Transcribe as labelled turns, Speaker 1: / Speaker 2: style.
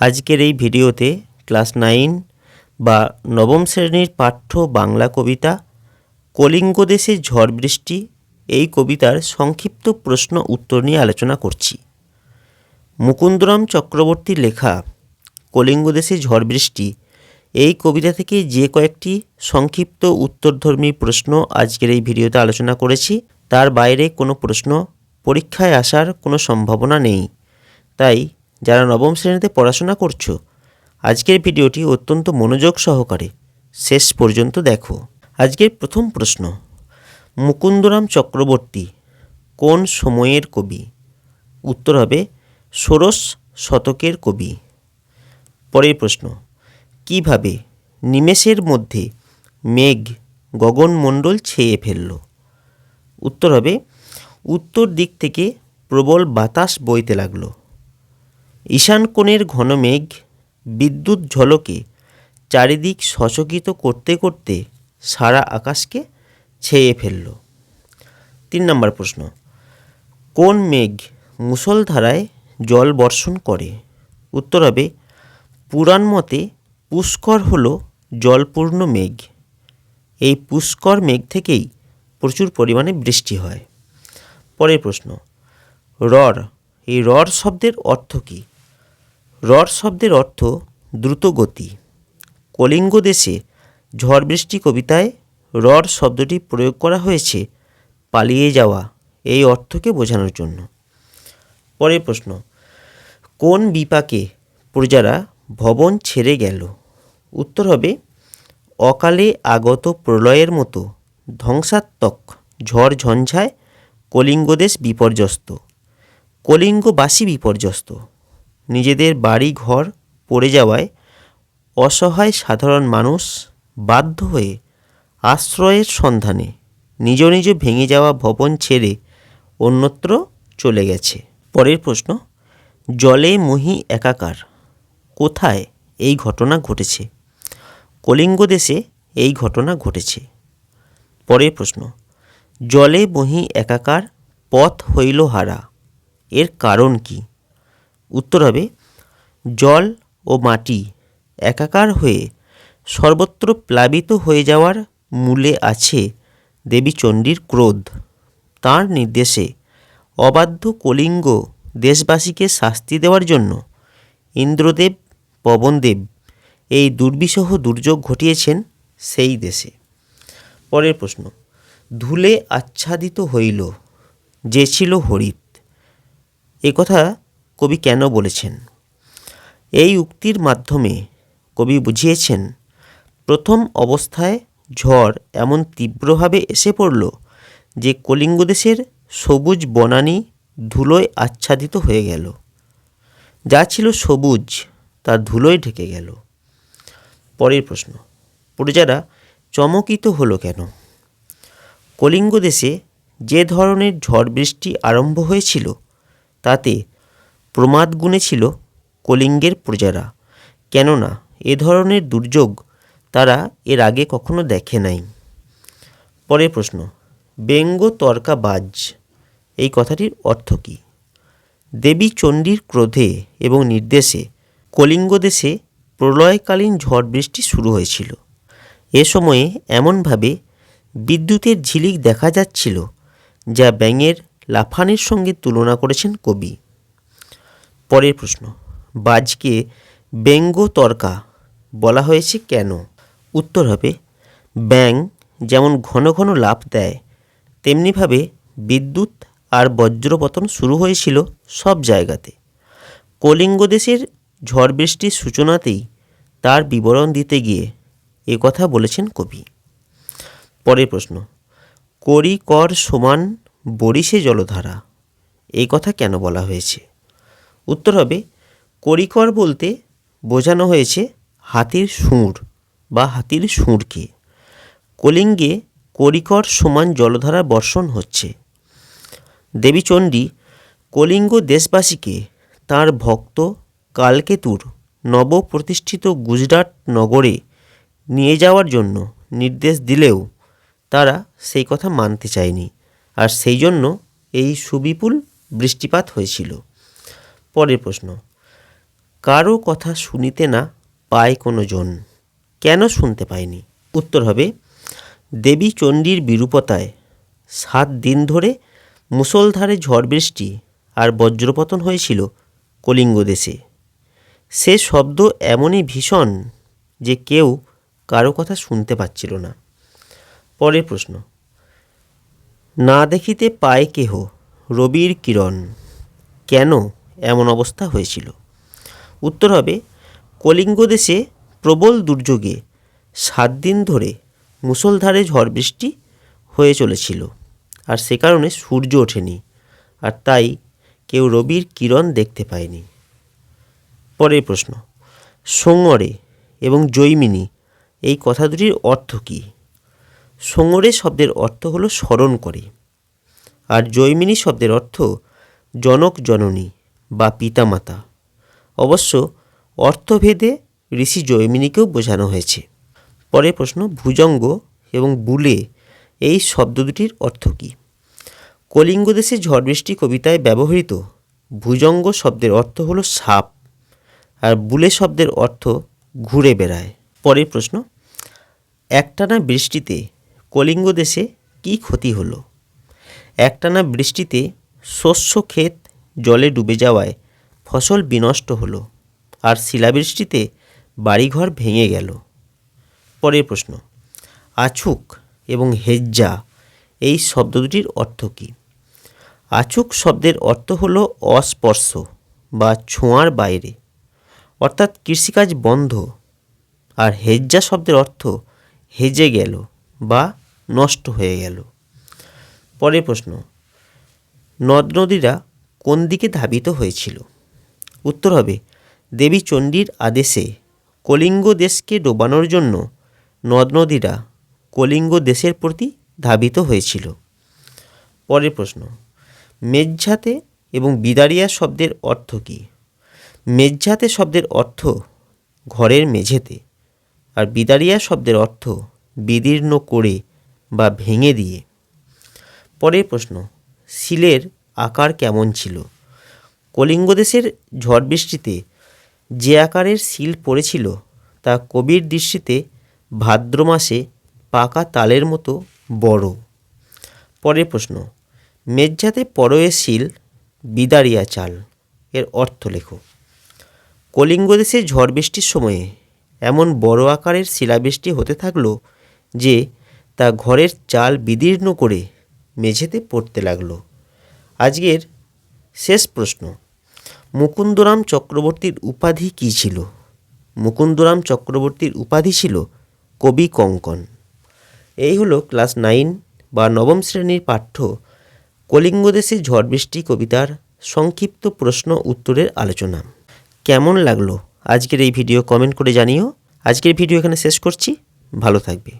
Speaker 1: আজকের এই ভিডিওতে ক্লাস নাইন বা নবম শ্রেণির পাঠ্য বাংলা কবিতা, কলিঙ্গ দেশে ঝড় বৃষ্টি, এই কবিতার সংক্ষিপ্ত প্রশ্ন উত্তর নিয়ে আলোচনা করছি। মুকুন্দরাম চক্রবর্তীর লেখা, কলিঙ্গ দেশে ঝড় বৃষ্টি, এই কবিতা থেকে যে কয়েকটি সংক্ষিপ্ত উত্তরধর্মী প্রশ্ন আজকের এই ভিডিওতে আলোচনা করেছি, তার বাইরে কোনো প্রশ্ন পরীক্ষায় আসার কোনো সম্ভাবনা নেই। তাই যারা নবম শ্রেণীতে পড়াশোনা করছ, আজকের ভিডিওটি অত্যন্ত মনোযোগ সহকারে শেষ পর্যন্ত দেখো। আজকের প্রথম প্রশ্ন, মুকুন্দরাম চক্রবর্তী কোন সময়ের কবি? উত্তর হবে, ষোড়শ শতকের কবি। পরের প্রশ্ন, কীভাবে নিমেষের মধ্যে মেঘ গগনমণ্ডল ছেয়ে ফেলল? উত্তর হবে, উত্তর দিক থেকে প্রবল বাতাস বইতে লাগল। ঈশান কোণের ঘন মেঘ, বিদ্যুৎ ঝলকে চারিদিক সচকিত করতে করতে সারা আকাশকে ছেয়ে ফেলল। তিন নম্বর প্রশ্ন, কোন মেঘ মুষলধারায় জল বর্ষণ করে? উত্তর হবে, পুরাণ মতে পুষ্কর হল জলপূর্ণ মেঘ। এই পুষ্কর মেঘ থেকেই প্রচুর পরিমাণে বৃষ্টি হয়। পরের প্রশ্ন রর এই রর শব্দের অর্থ কী? রর শব্দের অর্থ দ্রুত গতি। কলিঙ্গ দেশে ঝড় বৃষ্টি কবিতায় রর শব্দটি প্রয়োগ করা হয়েছে পালিয়ে যাওয়া, এই অর্থকে বোঝানোর জন্য। পরের প্রশ্ন, কোন বিপাকে প্রজারা ভবন ছেড়ে গেল? উত্তর হবে, অকালে আগত প্রলয়ের মতো ধ্বংসাত্মক ঝড় ঝঞ্ঝায় কলিঙ্গদেশ বিপর্যস্ত। কলিঙ্গবাসী বিপর্যস্ত। নিজেদের বাড়ি ঘর পড়ে যাওয়ায় অসহায় সাধারণ মানুষ বাধ্য হয়ে আশ্রয়ের সন্ধানে নিজ নিজ ভেঙে যাওয়া ভবন ছেড়ে অন্যত্র চলে গেছে। পরের প্রশ্ন, জলে মহি একাকার, কোথায় এই ঘটনা ঘটেছে? কলিঙ্গ দেশে এই ঘটনা ঘটেছে। পরের প্রশ্ন, জলে মহি একাকার পথ হইল হারা, এর কারণ কি? উত্তর হবে, জল ও মাটি একাকার হয়ে সর্বত্র প্লাবিত হয়ে যাওয়ার মূলে আছে দেবী চণ্ডীর ক্রোধ। তার নির্দেশে অবাধ্য কলিঙ্গ দেশবাসীকে শাস্তি দেওয়ার জন্য ইন্দ্রদেব, পবনদেব এই দুর্বিষহ দুর্যোগ ঘটিয়েছেন সেই দেশে। পরের প্রশ্ন, ধুলে আচ্ছাদিত হইল, যে ছিল হরিত। এ কথা কবি কেন বলেছেন? এই উক্তির মাধ্যমে কবি বুঝিয়েছেন, প্রথম অবস্থায় ঝড় এমন তীব্রভাবে এসে পড়ল যে কলিঙ্গ দেশের সবুজ বনানী ধুলোয় আচ্ছাদিত হয়ে গেল। যা ছিল সবুজ, তা ধুলোয় ঢেকে গেল। পরের প্রশ্ন, প্রজারা চমকিত হলো কেন? কলিঙ্গ দেশে যে ধরনের ঝড় বৃষ্টি আরম্ভ হয়েছিল, তাতে প্রমাদ গুণে ছিল কলিঙ্গের প্রজারা। কেননা এ ধরনের দুর্যোগ তারা এর আগে কখনো দেখে নাই। পরের প্রশ্ন, ব্যঙ্গ তর্কা বাজ, এই কথাটির অর্থ কী? দেবী চণ্ডীর ক্রোধে এবং নির্দেশে কলিঙ্গ দেশে প্রলয়কালীন ঝড় বৃষ্টি শুরু হয়েছিল। এ সময়ে এমনভাবে বিদ্যুতের ঝিলিক দেখা যাচ্ছিল, যা ব্যাঙের লাফানির সঙ্গে তুলনা করেছেন কবি। পরের প্রশ্ন, বাজকে ব্যঙ্গ তর্কা বলা হয়েছে কেন? উত্তর হবে ব্যাং যেমন ঘন ঘন লাফ দেয়, তেমনিভাবে বিদ্যুৎ আর বজ্রপতন শুরু হয়েছিল সব জায়গাতে। কলিঙ্গ দেশের ঝড় বৃষ্টির সূচনাতেই তার বিবরণ দিতে গিয়ে এ কথা বলেছেন কবি। পরের প্রশ্ন করি কর সমান বরিশে জলধারা এই কথা কেন বলা হয়েছে? উত্তর হবে, করিকর বলতে বোঝানো হয়েছে হাতির সুর বা হাতির সুরকে কলিঙ্গে করিকর সমান জলধারা বর্ষণ হচ্ছে। দেবীচণ্ডী কলিঙ্গ দেশবাসীকে তার ভক্ত কালকেতুর নবপ্রতিষ্ঠিত গুজরাট নগরে নিয়ে যাওয়ার জন্য নির্দেশ দিলেও তারা সেই কথা মানতে চায়নি। আর সেই জন্য এই সুবিপুল বৃষ্টিপাত হয়েছিল। পরের প্রশ্ন, কারও কথা শুনিতে না পায় কোনো জন কেন শুনতে পায়নি? উত্তর হবে, দেবী চণ্ডীর বিরূপতায় সাত দিন ধরে মুষলধারে ঝড় বৃষ্টি আর বজ্রপতন হয়েছিল কলিঙ্গ দেশে। সে শব্দ এমনই ভীষণ যে কেউ কারও কথা শুনতে পাচ্ছিল না। পরের প্রশ্ন, না দেখিতে পায় কেহ রবির কিরণ? কেন এমন অবস্থা হয়েছিল। উত্তর হবে, কলিঙ্গ দেশে প্রবল দুর্যোগে সাত দিন ধরে মুষলধারে ঝড় বৃষ্টি হয়ে চলেছিল আর সে কারণে সূর্য ওঠেনি আর তাই কেউ রবির কিরণ দেখতে পায়নি। পরের প্রশ্ন, সোঙরে এবং জৈমিনী এই কথা দুটির অর্থ কী? সোঙরে শব্দের অর্থ হলো স্মরণ করে আর জৈমিনী শব্দের অর্থ জনক জননী। বা পিতামাতা। অবশ্য অর্থভেদে ঋষি জৈমিনীকেও বোঝানো হয়েছে। পরের প্রশ্ন, ভুজঙ্গ এবং বুলে এই শব্দ দুটির অর্থ কী? কলিঙ্গ দেশে ঝড় বৃষ্টি কবিতায় ব্যবহৃত ভুজঙ্গ শব্দের অর্থ হলো সাপ, আর বুলে শব্দের অর্থ ঘুরে বেড়ায়। পরের প্রশ্ন, একটানা বৃষ্টিতে কলিঙ্গ দেশে কী ক্ষতি হলো? একটানা বৃষ্টিতে শস্য ক্ষেত জলে ডুবে যাওয়ায় ফসল বিনষ্ট হলো, আর শিলাবৃষ্টিতে বাড়িঘর ভেঙে গেল। পরের প্রশ্ন, আছুক এবং হেজ্জা, এই শব্দ দুটির অর্থ কী? আছুক শব্দের অর্থ হলো অস্পর্শ বা ছোঁয়ার বাইরে, অর্থাৎ কৃষিকাজ বন্ধ, আর হেজ্জা শব্দের অর্থ হেজে গেল বা নষ্ট হয়ে গেল। পরের প্রশ্ন নদ নদীরা কোন দিকে ধাবিত হয়েছিল? উত্তর হবে, দেবী চণ্ডীর আদেশে কলিঙ্গ দেশকে ডোবানোর জন্য নদ নদীরা কলিঙ্গ দেশের প্রতি ধাবিত হয়েছিল। পরের প্রশ্ন মেঝাতে এবং বিদারিয়া শব্দের অর্থ কী? মেঝাতে শব্দের অর্থ ঘরের মেঝেতে, আর বিদারিয়া শব্দের অর্থ বিদীর্ণ করে বা ভেঙে দিয়ে। পরের প্রশ্ন, শিলের আকার কেমন ছিল? কলিঙ্গ দেশের ঝড় বৃষ্টিতে যে আকারের শিল পড়েছিল, তা কবির দৃষ্টিতে ভাদ্র মাসে পাকা তালের মতো বড়। পরের প্রশ্ন মেঝাতে পরয়ে শিল বিদারিয়া চাল, এর অর্থ লেখো। কলিঙ্গ দেশে ঝড় বৃষ্টির সময়ে এমন বড় আকারের শিলাবৃষ্টি হতে থাকল যে তা ঘরের চাল বিদীর্ণ করে মেঝেতে পড়তে লাগল। আজকের শেষ প্রশ্ন, মুকুন্দরাম চক্রবর্তীর উপাধি কী ছিল? মুকুন্দরাম চক্রবর্তীর উপাধি ছিল কবি কঙ্কন। এই হলো ক্লাস নাইন বা নবম শ্রেণির পাঠ্য কলিঙ্গ দেশে ঝড় বৃষ্টি কবিতার সংক্ষিপ্ত প্রশ্ন উত্তরের আলোচনা। কেমন লাগল আজকের এই ভিডিও কমেন্ট করে জানিও। আজকের ভিডিও এখানে শেষ করছি। ভালো থাকবে।